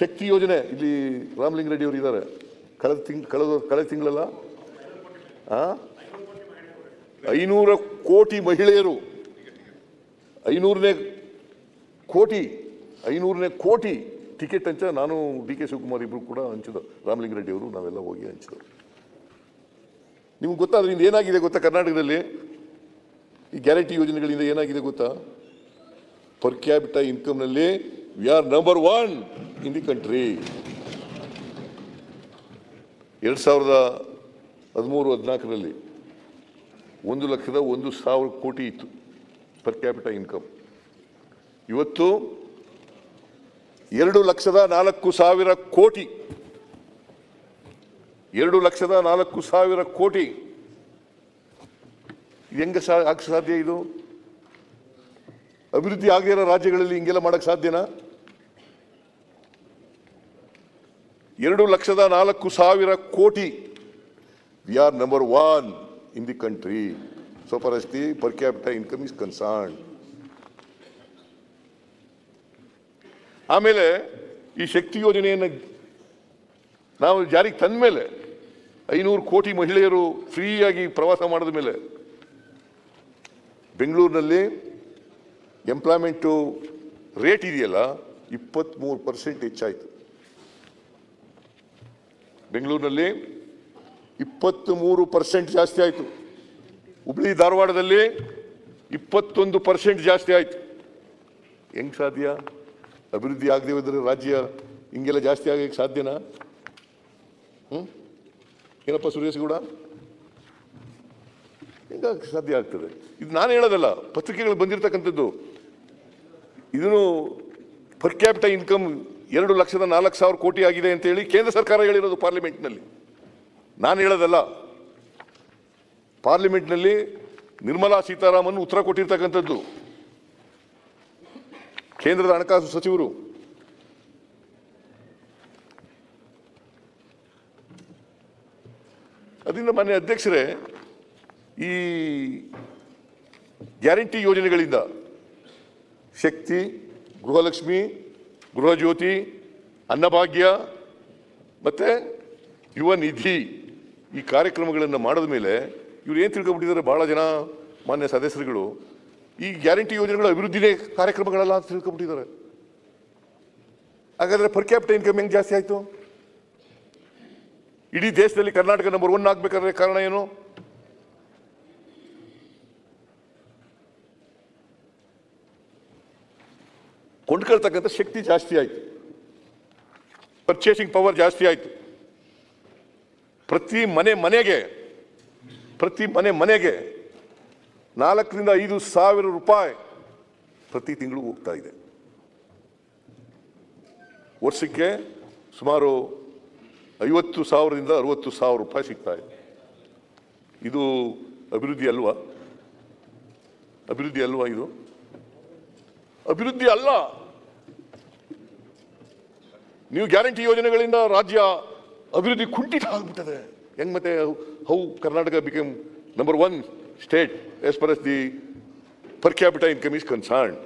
ಶಕ್ತಿ ಯೋಜನೆ, ಇಲ್ಲಿ ರಾಮಲಿಂಗ ರೆಡ್ಡಿ ಅವರು ಇದ್ದಾರೆ ಕಳೆದ ತಿಂಗ್, ಕಳೆದ ಕಳೆದ ತಿಂಗಳಲ್ಲ? ಐನೂರ ಕೋಟಿ ಮಹಿಳೆಯರು. ಐನೂರನೇ ಕೋಟಿ ಐನೂರನೇ ಕೋಟಿ ಟಿಕೆಟ್ ಹಂಚ ನಾನು ಡಿ ಕೆ ಶಿವಕುಮಾರ್ ಇಬ್ಬರು ಕೂಡ ಹಂಚಿದ್ರು ರಾಮಲಿಂಗ ರೆಡ್ಡಿ ಅವರು ನಾವೆಲ್ಲ ಹೋಗಿ ಹಂಚಿದ್ರು ನಿಮ್ಗೆ ಗೊತ್ತಾದ್ರೆ ಇಂದ ಏನಾಗಿದೆ ಗೊತ್ತಾ ಕರ್ನಾಟಕದಲ್ಲಿ? ಈ ಗ್ಯಾರಂಟಿ ಯೋಜನೆಗಳಿಂದ ಏನಾಗಿದೆ ಗೊತ್ತಾ? Per capita ಇನ್ಕಮ್ನಲ್ಲಿ we are number one in the country ಎರಡು ಸಾವಿರದ ಹದಿಮೂರು, ಹದಿನಾಲ್ಕರಲ್ಲಿ ಒಂದು ಲಕ್ಷದ ಒಂದು ಸಾವಿರ ಕೋಟಿ ಇತ್ತು ಪರ್ ಕ್ಯಾಪಿಟ ಇನ್ಕಮ್ ಇವತ್ತು ಎರಡು ಲಕ್ಷದ ನಾಲ್ಕು ಸಾವಿರ ಕೋಟಿ, ಎರಡು ಲಕ್ಷದ ನಾಲ್ಕು ಸಾವಿರ ಕೋಟಿ. ಹೆಂಗೆ ಸಾ ಸಾಧ್ಯ ಇದು? ಅಭಿವೃದ್ಧಿ ಆಗಿರೋ ರಾಜ್ಯಗಳಲ್ಲಿ ಹಿಂಗೆಲ್ಲ ಮಾಡೋಕ್ಕೆ ಸಾಧ್ಯನಾ? ಎರಡು ಲಕ್ಷದ ನಾಲ್ಕು ಸಾವಿರ ಕೋಟಿ. We are number one in the country so far as the per capital income is concern ಆಮೇಲೆ ಈ ಶಕ್ತಿ ಯೋಜನೆಯನ್ನು ನಾವು ಜಾರಿಗೆ ತಂದ ಮೇಲೆ ಐನೂರು ಕೋಟಿ ಮಹಿಳೆಯರು ಫ್ರೀಯಾಗಿ ಪ್ರವಾಸ ಮಾಡಿದ ಮೇಲೆ ಬೆಂಗಳೂರಿನಲ್ಲಿ ಎಂಪ್ಲಾಯ್ಮೆಂಟು ರೇಟ್ ಇದೆಯಲ್ಲ ಇಪ್ಪತ್ತ್ಮೂರು ಪರ್ಸೆಂಟ್ ಹೆಚ್ಚಾಯಿತು. ಬೆಂಗಳೂರಿನಲ್ಲಿ ಇಪ್ಪತ್ತ್ಮೂರು ಪರ್ಸೆಂಟ್ ಜಾಸ್ತಿ ಆಯಿತು. ಹುಬ್ಳಿ ಧಾರವಾಡದಲ್ಲಿ ಇಪ್ಪತ್ತೊಂದು ಪರ್ಸೆಂಟ್ ಜಾಸ್ತಿ ಆಯಿತು. ಹೆಂಗೆ ಸಾಧ್ಯ? ಅಭಿವೃದ್ಧಿ ಆಗದೆ ಹೋದರೆ ರಾಜ್ಯ ಹಿಂಗೆಲ್ಲ ಜಾಸ್ತಿ ಆಗಕ್ಕೆ ಸಾಧ್ಯನಾ? ಹ್ಞೂ ಏನಪ್ಪ ಸುರೇಶ್ ಗೌಡ? ಹೆಂಗಾಗಿ ಸಾಧ್ಯ ಆಗ್ತದೆ? ಇದು ನಾನು ಹೇಳೋದಲ್ಲ, ಪತ್ರಿಕೆಗಳು ಬಂದಿರತಕ್ಕಂಥದ್ದು. ಇದನ್ನು ಪರ್ ಕ್ಯಾಪಿಟ ಇನ್ಕಮ್ ಎರಡು ಲಕ್ಷದ ನಾಲ್ಕು ಸಾವಿರ ಕೋಟಿ ಆಗಿದೆ ಅಂತ ಹೇಳಿ ಕೇಂದ್ರ ಸರ್ಕಾರ ಹೇಳಿರೋದು ಪಾರ್ಲಿಮೆಂಟ್ನಲ್ಲಿ. ನಾನು ಹೇಳೋದಲ್ಲ. ಪಾರ್ಲಿಮೆಂಟ್ನಲ್ಲಿ ನಿರ್ಮಲಾ ಸೀತಾರಾಮನ್ ಉತ್ತರ ಕೊಟ್ಟಿರ್ತಕ್ಕಂಥದ್ದು. ಕೇಂದ್ರದ ಹಣಕಾಸು ಸಚಿವರು. ಅದರಿಂದ ಮಾನ್ಯ ಅಧ್ಯಕ್ಷರೇ, ಈ ಗ್ಯಾರಂಟಿ ಯೋಜನೆಗಳಿಂದ ಶಕ್ತಿ, ಗೃಹಲಕ್ಷ್ಮಿ ಗೃಹಜ್ಯೋತಿ, ಅನ್ನಭಾಗ್ಯ ಮತ್ತು ಯುವ ನಿಧಿ ಈ ಕಾರ್ಯಕ್ರಮಗಳನ್ನು ಮಾಡಿದ ಮೇಲೆ ಇವ್ರು ಏನು ತಿಳ್ಕೊಬಿಟ್ಟಿದ್ದಾರೆ? ಭಾಳ ಜನ ಮಾನ್ಯ ಸದಸ್ಯರುಗಳು. ಈ ಗ್ಯಾರಂಟಿ ಯೋಜನೆಗಳು ಅಭಿವೃದ್ಧಿನೇ ಕಾರ್ಯಕ್ರಮಗಳಲ್ಲ ಅಂತ ತಿಳ್ಕೊಂಬಿಟ್ಟಿದ್ದಾರೆ. ಹಾಗಾದರೆ ಪರ್ ಕ್ಯಾಪಿಟ ಇನ್ಕಮ್ ಹೆಂಗೆ ಜಾಸ್ತಿ ಆಯಿತು? ಇಡೀ ದೇಶದಲ್ಲಿ ಕರ್ನಾಟಕ ನಂಬರ್ ಒನ್ ಆಗಬೇಕಾದ್ರೆ ಕಾರಣ ಏನು? ಕೊಂಡ್ಕೊಳ್ತಕ್ಕಂಥ ಶಕ್ತಿ ಜಾಸ್ತಿ ಆಯಿತು. ಪರ್ಚೇಸಿಂಗ್ ಪವರ್ ಜಾಸ್ತಿ ಆಯಿತು. ಪ್ರತಿ ಮನೆ ಮನೆಗೆ, ಪ್ರತಿ ಮನೆ ಮನೆಗೆ ನಾಲ್ಕರಿಂದ ಐದು ಸಾವಿರ ರೂಪಾಯಿ ಪ್ರತಿ ತಿಂಗಳು ಹೋಗ್ತಾ ಇದೆ. ವರ್ಷಕ್ಕೆ ಸುಮಾರು ಐವತ್ತು ಸಾವಿರದಿಂದ ಅರವತ್ತು ಸಾವಿರ ರೂಪಾಯಿ ಸಿಗ್ತಾ ಇದೆ. ಇದು ಅಭಿವೃದ್ಧಿ ಅಲ್ವಾ? ಅಭಿವೃದ್ಧಿ ಅಲ್ವಾ ಇದು? ಅಭಿವೃದ್ಧಿ ಅಲ್ಲ. ನೀವು ಗ್ಯಾರಂಟಿ ಯೋಜನೆಗಳಿಂದ ರಾಜ್ಯ ಅಭಿವೃದ್ಧಿ ಕುಂಠಿತ ಆಗ್ಬಿಟ್ಟದೆ. ಹೆಂಗ್ ಮತ್ತೆ how Karnataka become number one state as per as the per capital income is concern